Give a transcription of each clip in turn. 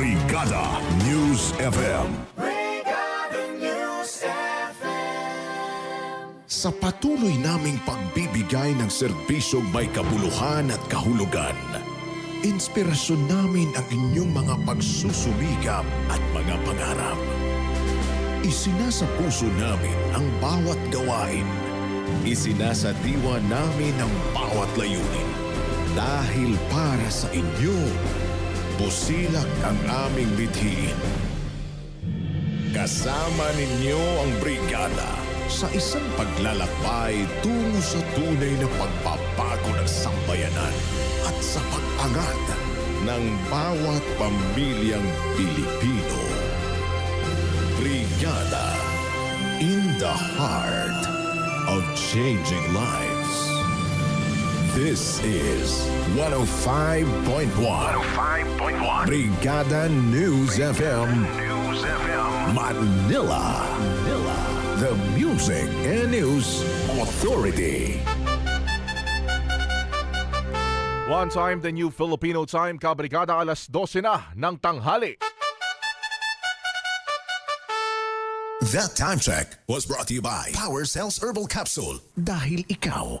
Brigada News FM. Sa patuloy naming pagbibigay ng serbisyong may kabuluhan at kahulugan, inspirasyon namin ang inyong mga pagsusumikap at mga pangarap. Isinasa puso namin ang bawat gawain. Isinasadiwa namin ang bawat layunin. Dahil para sa inyo, busilak ang aming bithiin. Kasama ninyo ang brigada sa isang paglalakbay tungo sa tunay na pagbabago ng sambayanan at sa pag-angat ng bawat pamilyang Pilipino. Brigada in the heart of changing lives. This is 105.1 105.1 Brigada News FM News FM. Manila. Manila. The Music and News Authority. One time, the new Filipino time, kabrigada alas 12 na ng tanghali. That time check was brought to you by Power Cells Herbal Capsule. Dahil ikaw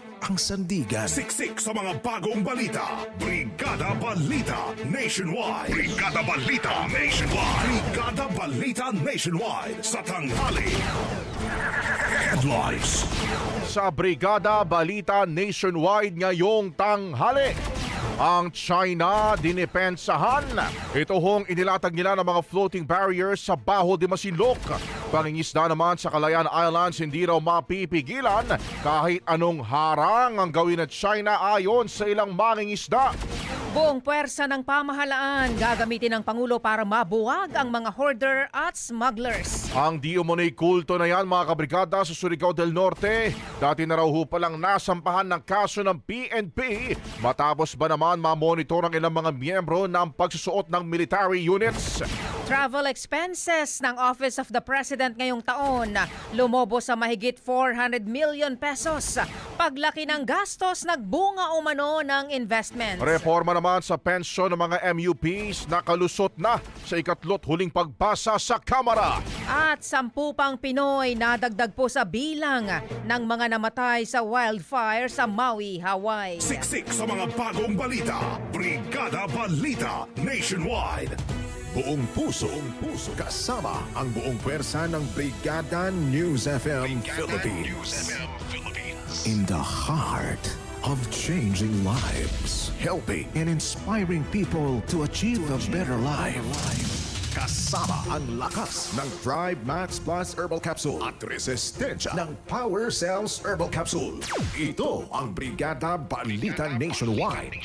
ang sandigan. Siksik sa mga bagong balita. Brigada Balita Nationwide. Brigada Balita Nationwide. Brigada Balita Nationwide sa tanghali. Headlines. Sa Brigada Balita Nationwide ngayong tanghali. Ang China dinipensahan. Ito hong inilatag nila ng mga floating barriers sa Baho de Masinloc. Pangingisda naman sa Calayan Islands hindi raw mapipigilan kahit anong harang ang gawin ng China ayon sa ilang mangingisda. Buong puwersa ng pamahalaan gagamitin ng Pangulo para mabuwag ang mga hoarder at smugglers. Ang di umunay kulto na yan mga kabrigada sa Surigao del Norte. Dati na raw ho palang nasampahan ng kaso ng PNP matapos ba naman mamonitor ang ilang mga miyembro ng pagsusuot ng military units. Travel expenses ng Office of the President ngayong taon lumobo sa mahigit 400 million pesos. Paglaki ng gastos, nagbunga umano ng investments. Reforma naman sa pensyon ng mga MUPs na kalusot na sa ikatlot huling pagbasa sa Kamara. At sampu pang Pinoy nadagdag po sa bilang ng mga namatay sa wildfire sa Maui, Hawaii. Siksik sa mga bagong balita. Brigada Balita Nationwide. Buong puso, buong puso kasama ang buong pwersa ng Brigada News FM Philippines. In the heart of changing lives, helping and inspiring people to achieve a better life. Kasama ang lakas ng Thrive Max Plus Herbal Capsule at resistensya ng Power Cells Herbal Capsule. Ito ang Brigada Balita Nationwide.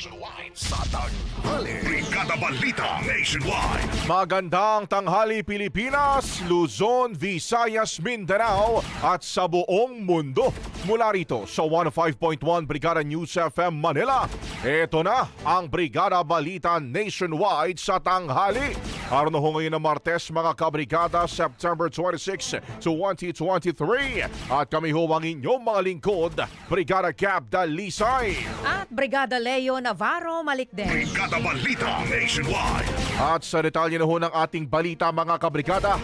Sa tanghali. Brigada Balita Nationwide. Magandang tanghali Pilipinas, Luzon, Visayas, Mindanao at sa buong mundo. Mula rito sa 105.1 Brigada News FM Manila. Ito na ang Brigada Balita Nationwide sa tanghali. Araw na ho ngayon ng Martes mga kabrigada September 26 to 2023. At kami ho ang inyong mga lingkod, Brigada Cap Dalisay. At Brigada Leo Navarro Malikden. Brigada Balita Nationwide. At sa detalye na ho ng ating balita mga kabrigada,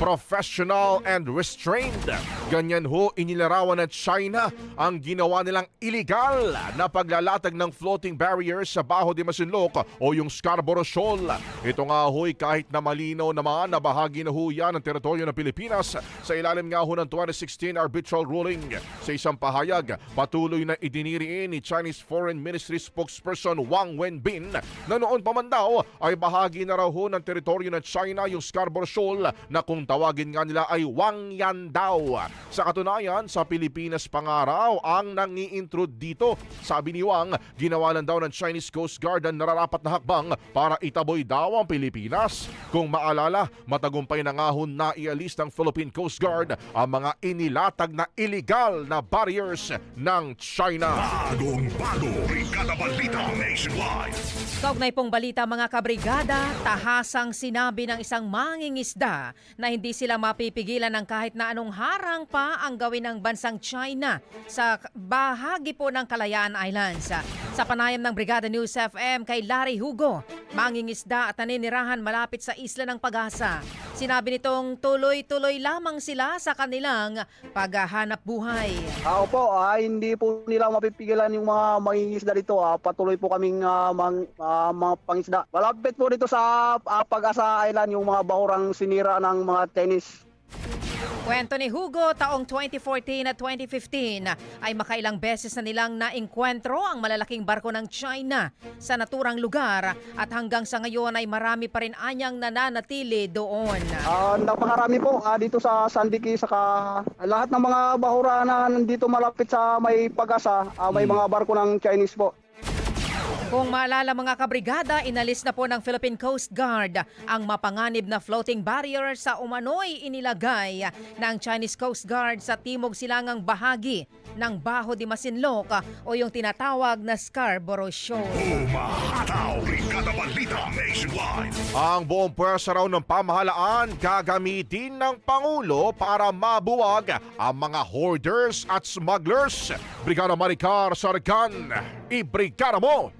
professional and restrained. Ganyan ho inilarawan ng China ang ginawa nilang illegal na paglalatag ng floating barriers sa Baho de Masinloc o yung Scarborough Shoal. Ito nga ho'y kahit na malinaw naman na bahagi na ho yan ng teritoryo ng Pilipinas sa ilalim nga ho ng 2016 arbitral ruling. Sa isang pahayag, patuloy na idiniriin ni Chinese Foreign Ministry spokesperson Wang Wenbin na noon pa man daw ay bahagi na raw ho ng teritoryo ng China yung Scarborough Shoal na kung tawagin nga nila ay Wang Yan daw. Sa katunayan, sa Pilipinas pangaraw ang nangi-intrude dito. Sabi ni Wang, ginawa lang daw ng Chinese Coast Guard ang nararapat na hakbang para itaboy daw ang Pilipinas. Kung maalala, matagumpay na nga na ialis ng Philippine Coast Guard ang mga inilatag na illegal na barriers ng China. Bagong bago, Brigada Balita Nationwide. Kaugnay pong balita mga kabrigada, tahasang sinabi ng isang mangingisda na hindi sila mapipigilan ng kahit na anong harang pa ang gawin ng bansang China sa bahagi po ng Kalayaan Islands. Sa panayam ng Brigada News FM kay Larry Hugo, mangingisda at naninirahan malapit sa isla ng Pag-asa. Sinabi nitong tuloy-tuloy lamang sila sa kanilang paghahanap buhay. Ah, opo, ah, hindi po nila mapipigilan yung mga mangingisda dito. Ah, patuloy po kaming ah, mang, ah, mga pangisda. Malapit po dito sa ah, Pag-asa Island yung mga bahurang sinira ng mga tennis. Kwento ni Hugo, taong 2014 at 2015 ay makailang beses na nilang naengkwentro ang malalaking barko ng China sa naturang lugar at hanggang sa ngayon ay marami pa rin anyang nananatili doon. Ah, napakarami po ah, dito sa Sandiki saka lahat ng mga bahura na nandito malapit sa may Pag-asa, ah, may mga barko ng Chinese po. Kung maalala mga kabrigada, inalis na po ng Philippine Coast Guard ang mapanganib na floating barrier sa umano'y inilagay ng Chinese Coast Guard sa timog silangang bahagi ng Baho de Masinloc o yung tinatawag na Scarborough Shoal. Umahataw, Brigada Balita Nationwide. Ang buong pwersa raw ng pamahalaan gagamitin ng Pangulo para mabuwag ang mga hoarders at smugglers. Brigada Maricar Sargan, ibrigada mo!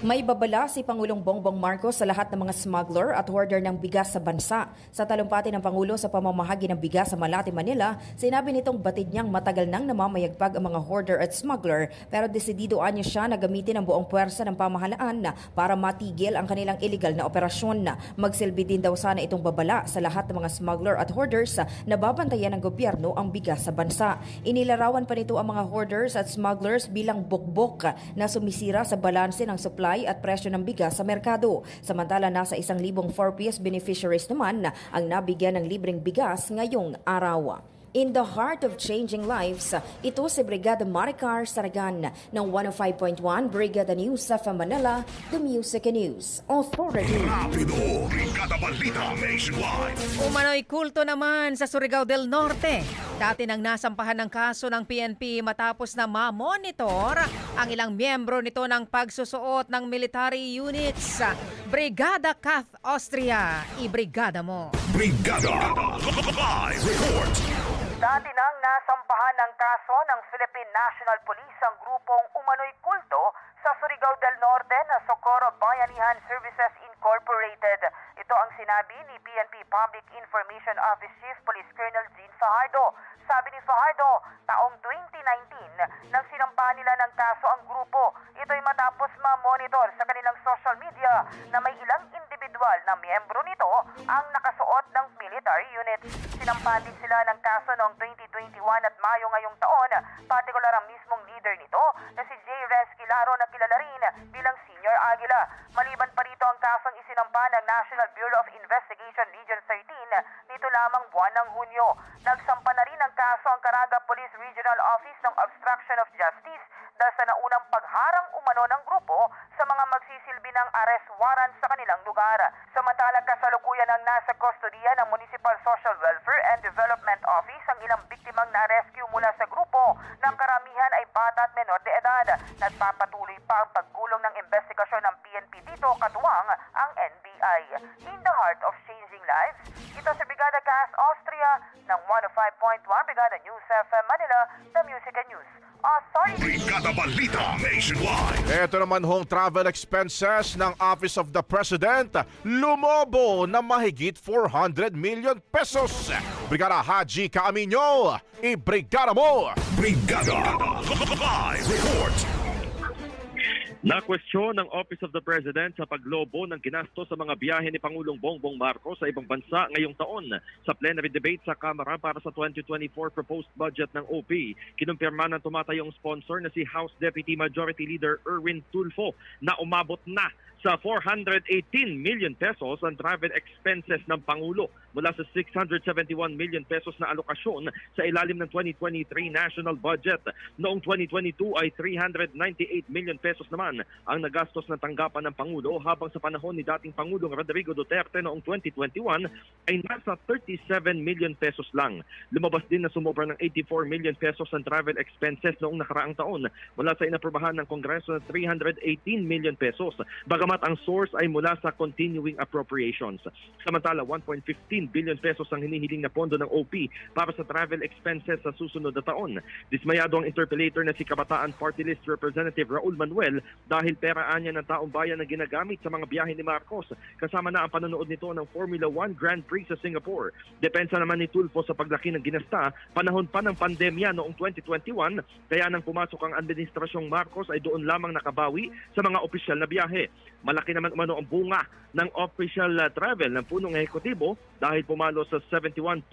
May babala si Pangulong Bongbong Marcos sa lahat ng mga smuggler at hoarder ng bigas sa bansa. Sa talumpati ng Pangulo sa pamamahagi ng bigas sa Malate, Manila, sinabi nitong batid niyang matagal nang namamayagpag ang mga hoarder at smuggler pero desidido anya siya na gamitin ang buong puwersa ng pamahalaan na para matigil ang kanilang illegal na operasyon. Magsilbi din daw sana itong babala sa lahat ng mga smuggler at hoarders na babantayan ng gobyerno ang bigas sa bansa. Inilarawan pa nito ang mga hoarders at smugglers bilang bukbok na sumisira sa balanse ng supply at presyo ng bigas sa merkado. Samantala nasa isang libong 4PS beneficiaries naman ang nabigyan ng libreng bigas ngayong araw. In the heart of changing lives, ito si Brigada Maricar Saragan ng 105.1 Brigada News sa Manila, The Music and News Authority. Rapido, Brigada Balita Nationwide. Umano'y kulto naman sa Surigao del Norte. Dati nang nasampahan ng kaso ng PNP matapos na ma-monitor ang ilang miyembro nito ng pagsusuot ng military units. Brigada Kath Austria, ibrigada mo. Brigada Live Report. Dati nang nasampahan ng kaso ng Philippine National Police ang grupong umano'y kulto sa Surigao del Norte na Socorro Bayanihan Services Incorporated. Ito ang sinabi ni PNP Public Information Office Chief Police Colonel Jean Fajardo. Sabi ni Fajardo, taong 2019 nang sinampahan nila ng kaso ang grupo. Ito'y matapos ma-monitor sa kanilang social media na may ilang individual na miyembro nito ang nakasuot ng military units. Sinampahan din sila ng kaso noong 2021 at Mayo ngayong taon, partikular ang mismong leader nito na si J. Rez Quilaro na kilala rin bilang Senior Aguila. Maliban pa rito ang kasong isinampa ng National Bureau of Investigation Region 13 nito lamang buwan ng Hunyo. Nagsampa na rin ang kaso ang Caraga Police Regional Office ng Obstruction of Justice dahil sa naunang pagharang umano ng grupo sa mga magsisilbi ng arrest warrant sa kanilang lugar. Samantalang kasalukuyan ang nasa kustodiya ng Municipal Social Welfare and Development Office ang ilang biktimang na-rescue mula sa grupo ng karamihan ay bata at menor de edad. Nagpapatuloy pa ang pagkulong ng investigasyon ng PNP dito katuwang ang NBI. In the heart of changing lives, ito si Brigada Gas Austria ng 105.1 Brigada News FM Manila, The Music and News. Brigada Balita Nationwide. Ito naman hong travel expenses ng Office of the President lumobo na mahigit 400 million pesos. Brigada Haji Kaaminyo, ibrigada mo! Brigada Live Report. Na-question ng Office of the President sa paglobo ng ginastos sa mga biyahe ni Pangulong Bongbong Marcos sa ibang bansa ngayong taon. Sa plenary debate sa Kamara para sa 2024 proposed budget ng OP, kinumpirma ng tumatayong sponsor na si House Deputy Majority Leader Erwin Tulfo na umabot na sa 418 million pesos ang travel expenses ng Pangulo mula sa 671 million pesos na alokasyon sa ilalim ng 2023 national budget. Noong 2022 ay 398 million pesos naman ang nagastos ng tanggapan ng Pangulo habang sa panahon ni dating Pangulong Rodrigo Duterte noong 2021 ay nasa 37 million pesos lang. Lumabas din na sumobra ng 84 million pesos ang travel expenses noong nakaraang taon mula sa inaprubahan ng Kongreso na 318 million pesos. Bagamat ang source ay mula sa continuing appropriations. Samantala, 1.15 billion pesos ang hinihiling na pondo ng OP para sa travel expenses sa susunod na taon. Dismayado ang interpellator na si Kabataan Party List Representative Raul Manuel dahil peraan niya ng taong bayan na ginagamit sa mga biyahe ni Marcos kasama na ang panonood nito ng Formula 1 Grand Prix sa Singapore. Depensa naman ni Tulfo sa paglaki ng ginasta panahon pa ng pandemya noong 2021 kaya nang pumasok ang administrasyong Marcos ay doon lamang nakabawi sa mga opisyal na biyahe. Malaki naman umano ang bunga ng official uh, travel ng punong ehekutibo dahil pumalo sa 71.78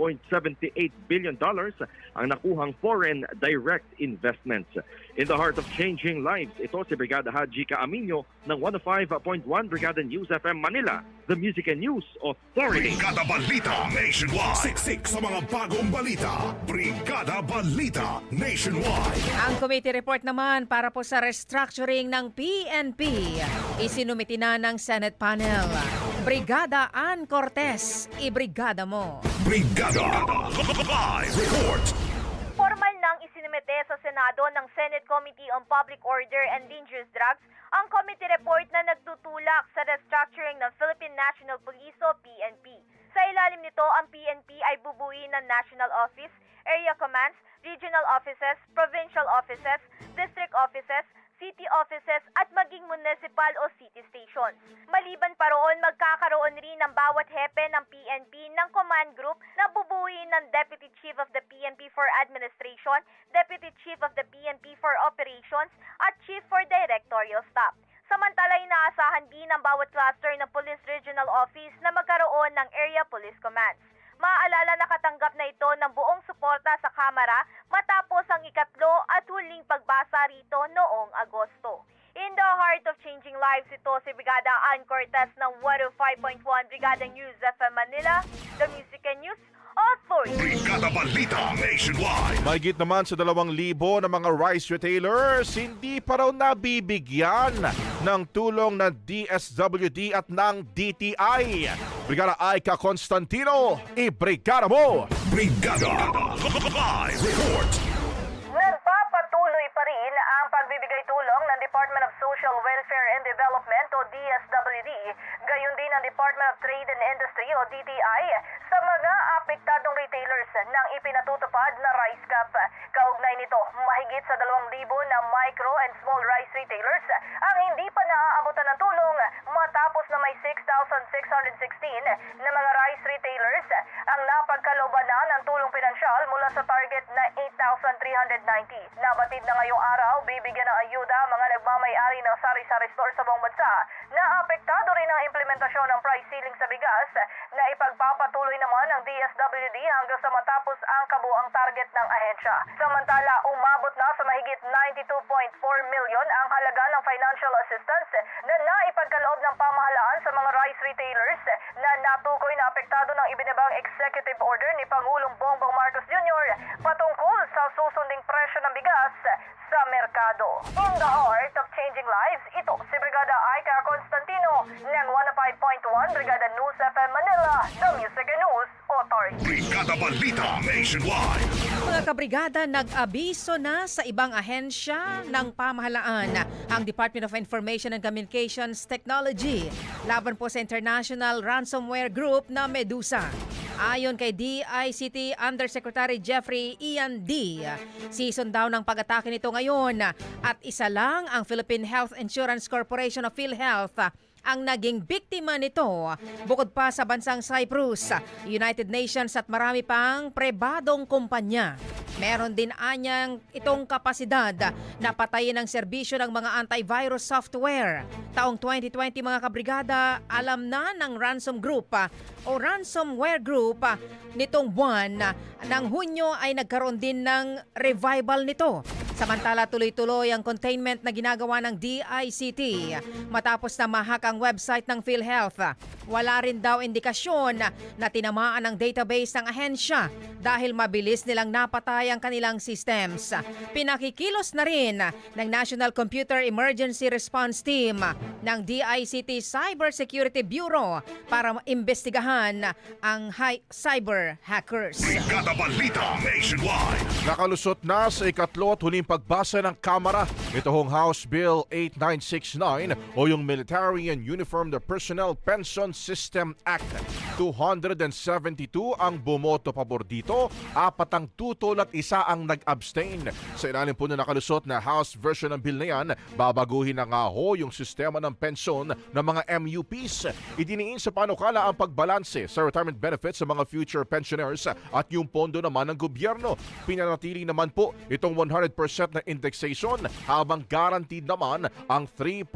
billion dollars ang nakuhang foreign direct investments. In the heart of changing lives, ito si Brigada Haji Kaaminyo ng 105.1 Brigada News FM Manila, the Music and News Authority. Brigada Balita Nationwide. Siksik sa mga bagong balita. Brigada Balita Nationwide. Ang committee report naman para po sa restructuring ng PNP, isinumiti na ng Senate panel. Brigada Ann Cortez, ibrigada mo. Brigada Live Report. Formal nang isinumite sa Senado ng Senate Committee on Public Order and Dangerous Drugs ang committee report na nagtutulak sa restructuring ng Philippine National Police o PNP. Sa ilalim nito, ang PNP ay bubuin ng National Office, Area Commands, Regional Offices, Provincial Offices, District Offices, city offices at maging municipal o city stations. Maliban pa roon, magkakaroon rin ng bawat hepe ng PNP ng command group na bubuuin ng Deputy Chief of the PNP for Administration, Deputy Chief of the PNP for Operations, at Chief for Directorial Staff. Samantala, inaasahan din ng bawat cluster ng Police Regional Office na magkaroon ng Area Police Commands. Maaalala nakatanggap na ito ng buong suporta sa Kamara matapos ang ikatlo at huling pagbasa rito noong Agosto. In the heart of changing lives, ito si Brigada Ann Cortez ng 105.1 Brigada News FM Manila, the Music and News. Brigada Balita Nationwide. Mahigit naman sa dalawang libo ng mga rice retailers hindi pa raw nabibigyan ng tulong ng DSWD at ng DTI. Brigada Aika Constantino, ibrigada mo! Brigada Live Report. Nagpapatuloy pa rin ang pagbibigay tulong ng Department of Social Welfare and Development o DSWD, gayon din ang Department of Trade and Industry o DTI sa mga apektadong retailers ng ipinatutupad na rice cap. Kaugnay nito, mahigit sa 2,000 na micro and small rice retailers ang hindi pa naaabutan ng tulong matapos na may 6,616 na mga rice retailers ang napagkalooban na ng tulong pinansyal mula sa target na 8,390. Nabatid na ngayong araw, bibigyan ng ayuda ang mga nagmamayari ng sari-sari store sa buong bansa na apektado rin ang implementasyon ng price ceiling sa bigas na ipagpapatuloy naman ng DSWD hanggang sa matapos ang kabuang target ng ahensya. Samantala, umabot na sa mahigit 92.4 million ang halaga ng financial assistance na naipagkaloob ng pamahalaan sa mga rice retailers na natukoy na apektado ng ibinabang executive order ni Pangulong Bongbong Marcos Jr. patungkol sa susunding presyo ng bigas sa merkado. In the heart of changing lives, ito si Brigada Aika Constantino ng 105.1 Brigada News FM Manila, the Music and News Authority. Brigada Balita Nationwide. Mga kabrigada, nag-abiso na sa ibang ahensya ng pamahalaan ang Department of Information and Communications Technology laban po sa international ransomware group na Medusa. Ayon kay DICT Undersecretary Jeffrey Ian D, season daw ng pag-atake nito ngayon. At isa lang ang Philippine Health Insurance Corporation of PhilHealth ang naging biktima nito bukod pa sa bansang Cyprus, United Nations at marami pang prebadong kumpanya. Meron din anyang itong kapasidad na patayin ang serbisyo ng mga antivirus software. Taong 2020 mga kabrigada, alam na ng ransom group ah, o ransomware group ah, nitong buwan ah, ng Hunyo ay nagkaroon din ng revival nito. Samantala tuloy-tuloy ang containment na ginagawa ng DICT matapos na mahak ang website ng PhilHealth. Wala rin daw indikasyon na tinamaan ang database ng ahensya dahil mabilis nilang napatay ang kanilang systems. Pinakikilos na rin ng National Computer Emergency Response Team ng DICT Cybersecurity Bureau para imbestigahan ang hi- cyber hackers. Brigada Balita Nationwide. Nakalusot na sa ikatlo at huling pagbasa ng Kamara ito hong House Bill 8969 o yung Military and Uniformed Personnel Pension System Act. 272 ang bumoto pabor dito, apat ang tutol at isa ang nag-abstain. Sa ilalim po na nakalusot na House version ng bill na yan, babaguhin na nga ho yung sistema ng pensyon ng mga MUPs. Idiniin sa panukala ang pagbalanse sa retirement benefits sa mga future pensioners at yung pondo naman ng gobyerno. Pinanatili naman po itong 100% na indexation habang guaranteed naman ang 3%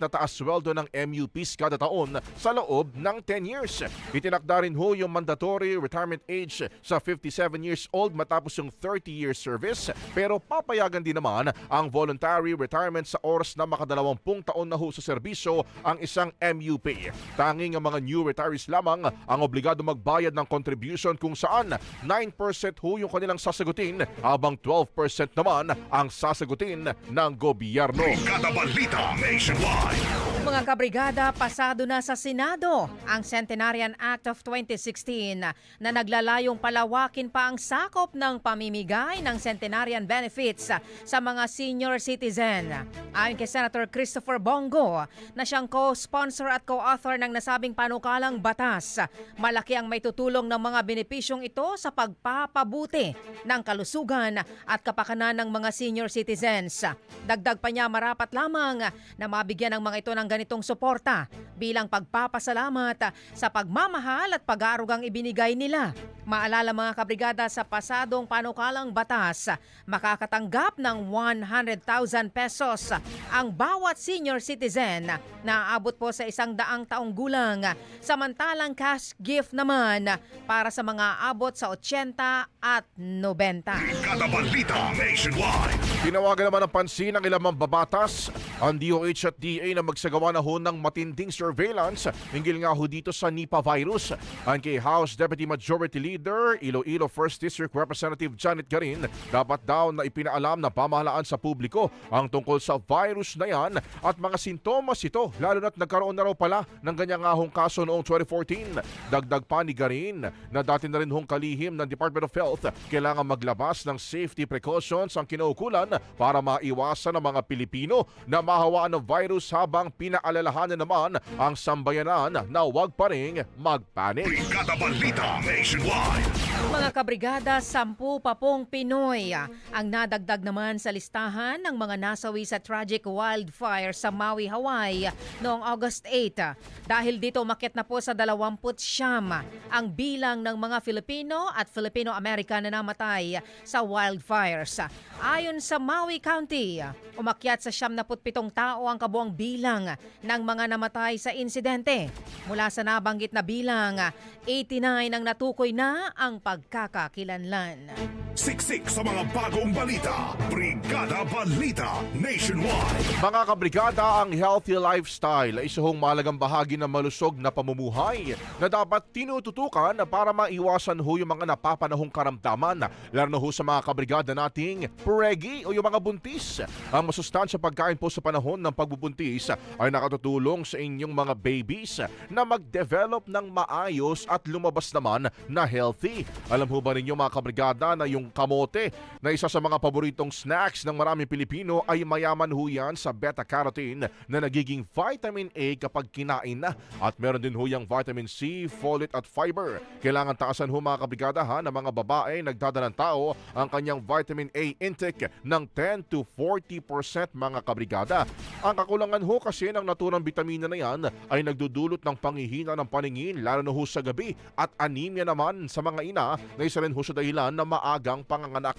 na taas sweldo ng MUPs kada taon sa loob ng 10 years. Itinakda rin ho yung mandatory retirement age sa 57 years old matapos yung 30 years service pero papayagan din naman ang voluntary retirement sa oras na makadalawampung taon na ho sa serbisyo ang isang MUP. Tanging ang mga new retirees lamang ang obligado magbayad ng contribution kung saan 9% ho yung kanilang sasagutin habang 12% naman ang sasagutin ng gobyerno. Brigada Balita Nationwide. Mga kabrigada, pasado na sa Senado ang Centenarian Act of 2016 na naglalayong palawakin pa ang sakop ng pamimigay ng Centenarian benefits sa mga senior citizen. Ayon kay Senator Christopher Bongo na siyang co-sponsor at co-author ng nasabing panukalang batas, malaki ang may tutulong ng mga benepisyong ito sa pagpapabuti ng kalusugan at kapakanan ng mga senior citizens. Dagdag pa niya marapat lamang na mabigyan ng mga ito ng ganitong suporta bilang pagpapasalamat sa pagmamahal at pag-aarugang ibinigay nila. Maalala mga kabrigada sa pasadong panukalang batas, makakatanggap ng 100,000 pesos ang bawat senior citizen na aabot po sa isang daang taong gulang. Samantalang cash gift naman para sa mga abot sa 80 at 90. Brigada Balita Nationwide. Tinawagan naman ng pansin ng ilang mambabatas ang DOH at DA na magsagawa na ho ng matinding surveillance hinggil nga ho dito sa Nipah virus. Ang kay House Deputy Majority Leader Iloilo 1st District Representative Janet Garin, dapat daw na ipinaalam ng pamahalaan sa publiko ang tungkol sa virus na yan at mga sintomas ito lalo na't nagkaroon na raw pala ng ganyang nga hong kaso noong 2014. Dagdag pa ni Garin na dati na rin hong kalihim ng Department of Health kailangan maglabas ng safety precautions ang kinaukulan para maiwasan ng mga Pilipino na mahawaan ng virus habang pinaalalahanan naman ang sambayanan na huwag pa rin magpanik. Brigada Balita Nationwide. Mga kabrigada, sampu pa pong Pinoy ang nadagdag naman sa listahan ng mga nasawi sa tragic wildfire sa Maui, Hawaii noong August 8. Dahil dito umakyat na po sa 20 siyam ang bilang ng mga Filipino at Filipino-American na namatay sa wildfires. Ayon sa Maui County, umakyat sa 77 tao ang kabuang bilang ng mga namatay sa insidente. Mula sa nabanggit na bilang, 89 ang natukoy na ang pagkakakilanlan. Siksik sa mga bagong balita. Brigada Balita Nationwide. Mga kabrigada, ang healthy lifestyle ay isang mahalagang bahagi ng malusog na pamumuhay na dapat tinututukan para maiwasan ho yung mga napapanahong karamdaman, lalo na ho sa mga kabrigada nating pregi o yung mga buntis. Ang masustansya pagkain po sa panahon ng pagbubuntis ay nakatutulong sa inyong mga babies na mag-develop ng maayos at lumabas naman na healthy. Alam ho ba ninyo mga kabrigada na yung kamote na isa sa mga paboritong snacks ng maraming Pilipino ay mayaman ho yan sa beta-carotene na nagiging vitamin A kapag kinain na. At meron din ho yung vitamin C, folate at fiber. Kailangan taasan ho mga kabrigada ha ng mga babae nagdadalang tao ang kanyang vitamin A intake ng 10 to 40% mga kabrigada. Ang kakulangan ho kasi ng naturang bitamina na yan ay nagdudulot ng panghihina ng paningin lalo na ho sa gabi at anemia naman sa mga ina na isa rin ho sa dahilan ng maagang panganganak.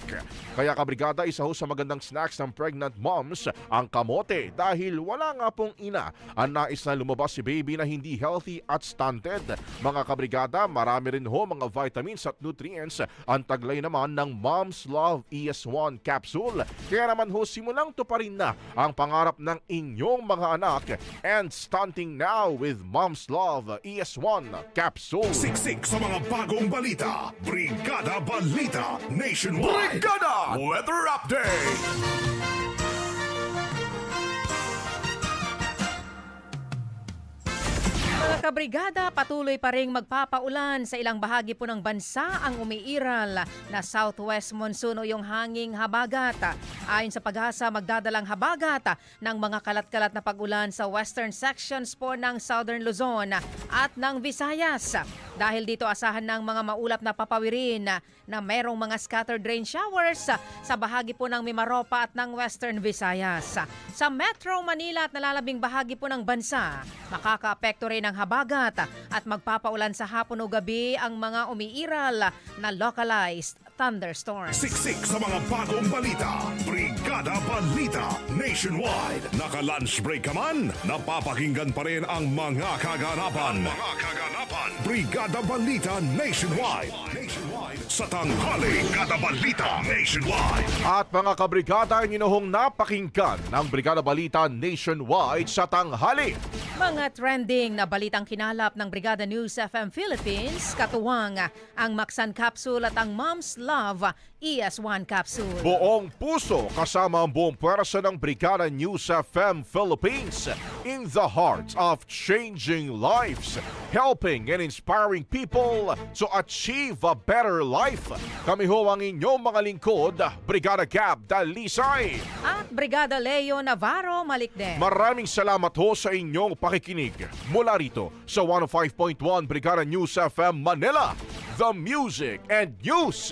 Kaya kabrigada, isa ho sa magandang snacks ng pregnant moms ang kamote dahil wala nga pong ina ang nais na lumabas si baby na hindi healthy at stunted. Mga kabrigada, marami rin ho mga vitamins at nutrients ang taglay naman ng Mom's Love ES1 capsule. Kaya naman ho simulang tuparin na ang pangarap ng inyong mga anak and stunting now with Mom's Love ES1 capsule. Siksik sa mga bagong balita. Brigada Balita Nationwide. Brigada Weather Update! Mga kabrigada, patuloy pa rin magpapaulan sa ilang bahagi po ng bansa ang umiiral na southwest monsoon o yung hanging habagat. Ayon sa pag-asa, magdadalang habagat ng mga kalat-kalat na pag-ulan sa western sections po ng southern Luzon at ng Visayas. Dahil dito asahan ng mga maulap na papawirin na merong mga scattered rain showers sa bahagi po ng Mimaropa at ng western Visayas. Sa Metro Manila at nalalabing bahagi po ng bansa, makakaapekto rin ng habagat at magpapaulan sa hapon o gabi ang mga umiiral na localized thunderstorms. Siksik sa mga bagong balita. Brigada Balita Nationwide. Naka-lunch break ka man, napapakinggan pa rin ang mga kaganapan. Mga kaganapan. Brigada Balita Nationwide. Nationwide. Sa tanghali, Brigada Balita Nationwide. At mga kabrigada, inyong napakinggan ng Brigada Balita Nationwide sa tanghali. Mga trending na balitang kinalap ng Brigada News FM Philippines, katuwang ang Maxan Capsule at ang Mom's Love ES1 Capsule. Buong puso kasama ang buong pwersa ng Brigada News FM Philippines in the heart of changing lives, helping and inspiring people to achieve a better life. Kami ho ang inyong mga lingkod, Brigada Gab Dalisay. At Brigada Leo Navarro Malikden. Maraming salamat ho sa inyong pakikinig. Mula rito sa 105.1 Brigada News FM Manila, the Music and News